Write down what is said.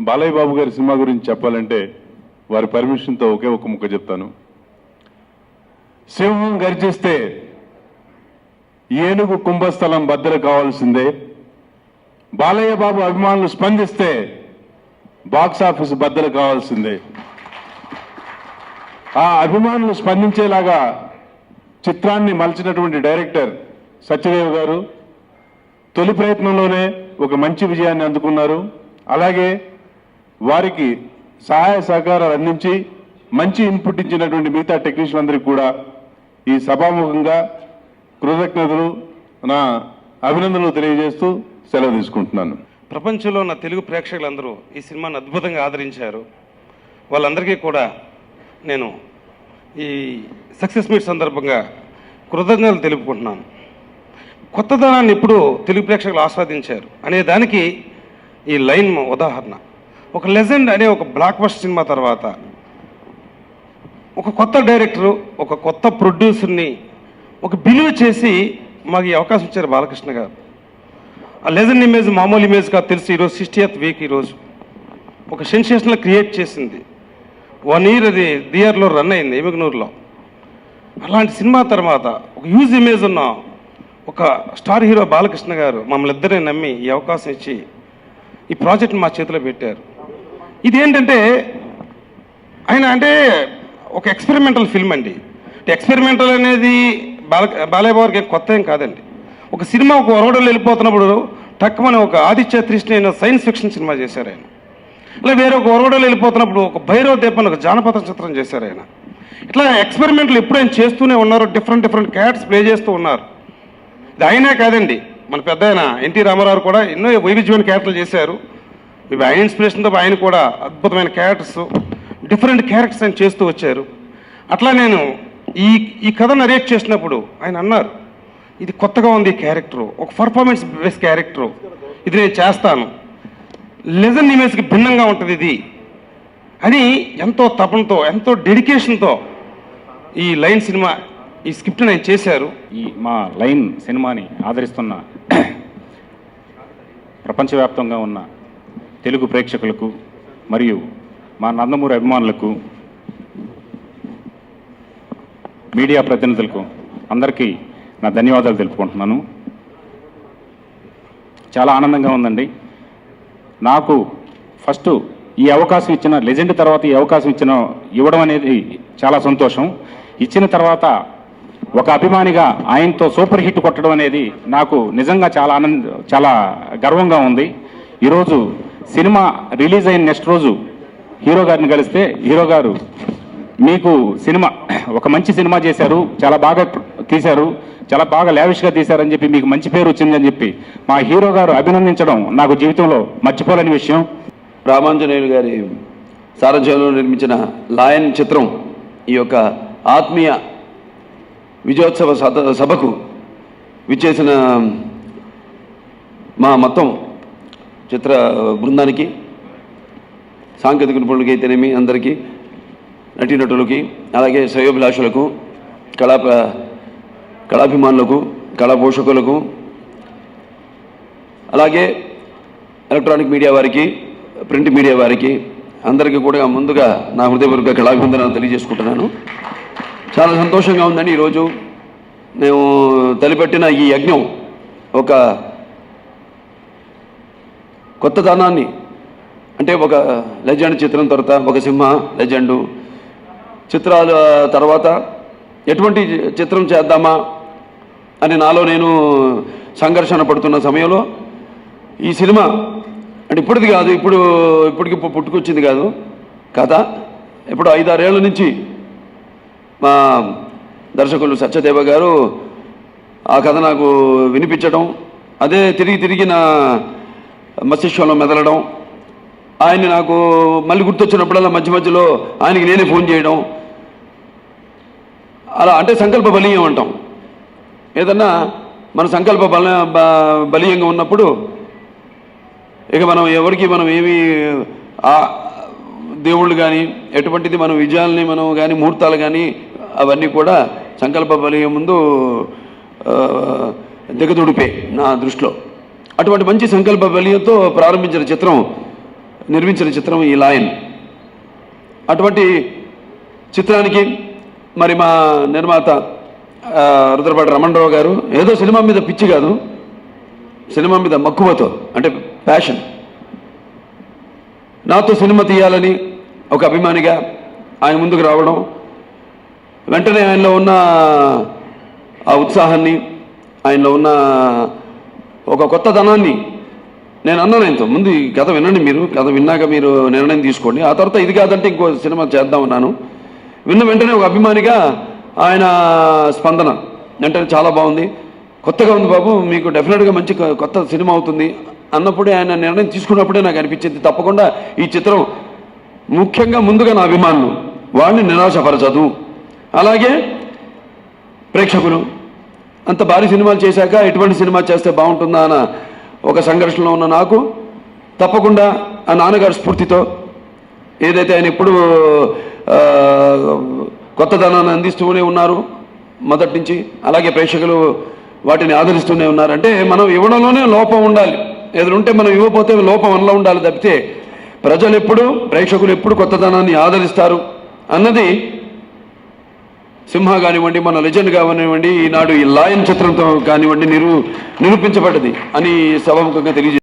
బాలయ్య బాబు గారి సినిమా గురించి చెప్పాలంటే వారి పర్మిషన్తో ఒకే ఒక ముక్క చెప్తాను. సింహం గర్జిస్తే ఏనుగు కుంభస్థలం భద్ర కావాల్సిందే. బాలయ్య బాబు అభిమానులు స్పందిస్తే బాక్స్ ఆఫీస్ బద్దలు కావాల్సిందే. ఆ అభిమానులు స్పందించేలాగా చిత్రాన్ని మలిచినటువంటి డైరెక్టర్ సత్యదేవ్ గారు తొలి ప్రయత్నంలోనే ఒక మంచి విజయాన్ని అందుకున్నారు. అలాగే వారికి సహాయ సహకారాలు అందించి మంచి ఇన్పుట్ ఇచ్చినటువంటి మిగతా టెక్నీషియన్లందరికీ కూడా ఈ సభాముఖంగా కృతజ్ఞతలు నా అభినందనలు తెలియజేస్తూ సెలవు తీసుకుంటున్నాను. ప్రపంచంలో ఉన్న తెలుగు ప్రేక్షకులందరూ ఈ సినిమాను అద్భుతంగా ఆదరించారు. వాళ్ళందరికీ కూడా నేను ఈ సక్సెస్ మీట్ సందర్భంగా కృతజ్ఞతలు తెలుపుకుంటున్నాను. కొత్తదనాన్ని ఇప్పుడు తెలుగు ప్రేక్షకులు ఆస్వాదించారు. అనే దానికి ఈ లైన్ ఉదాహరణ. ఒక లెజెండ్ అనే ఒక బ్లాక్ బస్ట్ సినిమా తర్వాత ఒక కొత్త డైరెక్టరు ఒక కొత్త ప్రొడ్యూసర్ని ఒక బిలీవ్ చేసి మాకు ఈ అవకాశం ఇచ్చారు బాలకృష్ణ గారు. ఆ లెజెండ్ ఇమేజ్ మామూలు ఇమేజ్ కాదు తెలిసి ఈరోజు సిక్స్టీయత్ వీక్ ఈరోజు ఒక సెన్సేషన్లో క్రియేట్ చేసింది. వన్ ఇయర్ అది దియర్లో రన్ అయింది ఎమిగనూరులో అలాంటి సినిమా తర్వాత ఒక హ్యూజ్ ఇమేజ్ ఉన్న ఒక స్టార్ హీరో బాలకృష్ణ గారు మమ్మల్ని ఇద్దరిని నమ్మి ఈ అవకాశం ఇచ్చి ఈ ప్రాజెక్ట్ని మా చేతిలో పెట్టారు. ఇదేంటంటే ఆయన అంటే ఒక ఎక్స్పెరిమెంటల్ ఫిల్మ్ అండి. ఎక్స్పెరిమెంటల్ అనేది బాల బాలయ్య బాబుకి కొత్త ఏం కాదండి. ఒక సినిమా ఒక ఒరవడలు వెళ్ళిపోతున్నప్పుడు తక్కువని ఒక ఆదిత్య త్రిష్ణ అయిన సైన్స్ ఫిక్షన్ సినిమా చేశారు ఆయన. ఇలా వేరే ఒక ఒరవడలు వెళ్ళిపోతున్నప్పుడు ఒక భైరవ దీపం ఒక జానపద చిత్రం చేశారు ఆయన. ఇట్లా ఎక్స్పెరిమెంట్లు ఎప్పుడైనా చేస్తూనే ఉన్నారు డిఫరెంట్ డిఫరెంట్ క్యారెక్టర్స్ ప్లే చేస్తూ ఉన్నారు. ఇది ఆయనే కాదండి. మన పెద్ద ఆయన ఎన్టీ రామారావు కూడా ఎన్నో వైవిధ్యమైన క్యారెక్టర్లు చేశారు. ఇవి ఆయన ఇన్స్పిరేషన్తో ఆయన కూడా అద్భుతమైన క్యారెక్టర్స్ డిఫరెంట్ క్యారెక్టర్స్ ఆయన చేస్తూ వచ్చారు. అట్లా నేను ఈ ఈ కథ నరేట్ చేసినప్పుడు ఆయన అన్నారు ఇది కొత్తగా ఉంది ఈ క్యారెక్టర్ ఒక పర్ఫార్మెన్స్ బేస్ క్యారెక్టర్ ఇది నేను చేస్తాను. లెజన్ ఇమేజ్కి భిన్నంగా ఉంటుంది ఇది. అని ఎంతో తపనతో ఎంతో డెడికేషన్తో ఈ లైన్ సినిమా ఈ స్క్రిప్ట్ నేను చేశారు. ఈ మా లైన్ సినిమాని ఆదరిస్తున్న ప్రపంచవ్యాప్తంగా ఉన్న తెలుగు ప్రేక్షకులకు మరియు మా నందమూరి అభిమానులకు మీడియా ప్రతినిధులకు అందరికీ నా ధన్యవాదాలు తెలుపుకుంటున్నాను. చాలా ఆనందంగా ఉందండి. నాకు ఫస్ట్ ఈ అవకాశం ఇచ్చిన లెజెండ్ తర్వాత ఈ అవకాశం ఇచ్చిన ఇవ్వడం అనేది చాలా సంతోషం. ఇచ్చిన తర్వాత ఒక అభిమానిగా ఆయనతో సూపర్ హిట్ కొట్టడం అనేది నాకు నిజంగా చాలా ఆనంద చాలా గర్వంగా ఉంది. ఈరోజు సినిమా రిలీజ్ అయిన నెక్స్ట్ రోజు హీరో గారిని కలిస్తే హీరో గారు మీకు సినిమా ఒక మంచి సినిమా చేశారు చాలా బాగా తీశారు చాలా బాగా లావిష్గా తీశారని చెప్పి మీకు మంచి పేరు వచ్చిందని చెప్పి మా హీరో గారు అభినందించడం నాకు జీవితంలో మర్చిపోలేని విషయం. రామాంజనేయులు గారి సారథ్యంలో నిర్మించిన లాయన్ చిత్రం ఈ యొక్క ఆత్మీయ విజయోత్సవ సభకు విచ్చేసిన మా మొత్తం చిత్ర బృందానికి సాంకేతిక నిపుణులకి అయితేనేమి అందరికీ నటీనటులకి అలాగే శ్రేయోభిలాషులకు కళా కళాభిమానులకు కళా పోషకులకు అలాగే ఎలక్ట్రానిక్ మీడియా వారికి ప్రింట్ మీడియా వారికి అందరికీ కూడా ముందుగా నా హృదయపూర్వక కళాభివందనాలు తెలియజేసుకుంటున్నాను. చాలా సంతోషంగా ఉందండి ఈరోజు మేము తలిపెట్టిన ఈ యజ్ఞం ఒక కొత్తదనాన్ని అంటే ఒక లెజెండ్ చిత్రం తర్వాత ఒక సింహ లెజెండు. చిత్రాల తర్వాత ఎటువంటి చిత్రం చేద్దామా అని నాలో నేను సంఘర్షణ పడుతున్న సమయంలో ఈ సినిమా అంటే ఇప్పటిది కాదు ఇప్పుడు ఇప్పటికి పుట్టుకొచ్చింది కాదు. కథ ఇప్పుడు ఐదారేళ్ళ నుంచి మా దర్శకులు సత్యదేవ గారు ఆ కథ నాకు వినిపించడం అదే తిరిగి తిరిగి నా మస్తిష్కంలో మెదలడం. ఆయన్ని నాకు మళ్ళీ గుర్తొచ్చినప్పుడల్లా మధ్య మధ్యలో ఆయనకి నేనే ఫోన్ చేయడం. అలా అంటే సంకల్ప బలీయం అంటాం. ఏదన్నా మన సంకల్ప బల బ- బలీయంగా ఉన్నప్పుడు ఇక మనం ఎవరికి మనం ఏమి దేవుళ్ళు కానీ ఎటువంటిది మనం విజయాల్ని మనం కానీ ముహూర్తాలు కానీ అవన్నీ కూడా సంకల్ప బలీయం ముందు దిగదుడిపే నా దృష్టిలో. అటువంటి మంచి సంకల్ప బలియంతో ప్రారంభించిన చిత్రం నిర్మించిన చిత్రం ఈ లాయన్. అటువంటి చిత్రానికి మరి మా నిర్మాత రుద్రపాటి రమణరావు గారు ఏదో సినిమా మీద పిచ్చి కాదు సినిమా మీద మక్కువతో అంటే ప్యాషన్ నాతో సినిమా తీయాలని ఒక అభిమానిగా ఆయన ముందుకు రావడం వెంటనే ఆయనలో ఉన్న ఆ ఉత్సాహాన్ని ఆయనలో ఉన్న ఒక కొత్త ధనాన్ని నేను అన్నాను ఆయనతో. ముందు ఈ కథ వినండి మీరు. కథ విన్నాక మీరు నిర్ణయం తీసుకోండి. ఆ తర్వాత ఇది కాదంటే ఇంకో సినిమా చేద్దామన్నాను విన్న వెంటనే ఒక అభిమానిగా ఆయన స్పందన వెంటనే చాలా బాగుంది. కొత్తగా ఉంది బాబు మీకు డెఫినెట్గా మంచి కొత్త సినిమా అవుతుంది అన్నప్పుడే ఆయన నిర్ణయం తీసుకున్నప్పుడే నాకు అనిపించింది. తప్పకుండా ఈ చిత్రం ముఖ్యంగా ముందుగా నా అభిమానులు వాళ్ళని నిరాశపరచదు. అలాగే ప్రేక్షకులు అంత భారీ సినిమాలు చేశాక ఎటువంటి సినిమా చేస్తే బాగుంటుందా అన్న ఒక సంఘర్షణలో ఉన్న నాకు తప్పకుండా ఆ నాన్నగారి స్ఫూర్తితో ఏదైతే ఆయన ఎప్పుడు కొత్తదనాన్ని అందిస్తూనే ఉన్నారు మొదటి నుంచి అలాగే ప్రేక్షకులు వాటిని ఆదరిస్తూనే ఉన్నారంటే మనం ఇవ్వడంలోనే లోపం ఉండాలి. ఏదైనా ఉంటే మనం ఇవ్వకపోతే లోపం మనలో ఉండాలి తప్పితే ప్రజలు ఎప్పుడు ప్రేక్షకులు ఎప్పుడు కొత్తదనాన్ని ఆదరిస్తారు అన్నది సింహ కానివ్వండి మన లెజెండ్ కానివ్వండి ఈనాడు ఈ లాయన్ చిత్రంతో కానివ్వండి నిరూ నిరూపించబడ్డది అని సభాముఖంగా తెలియజే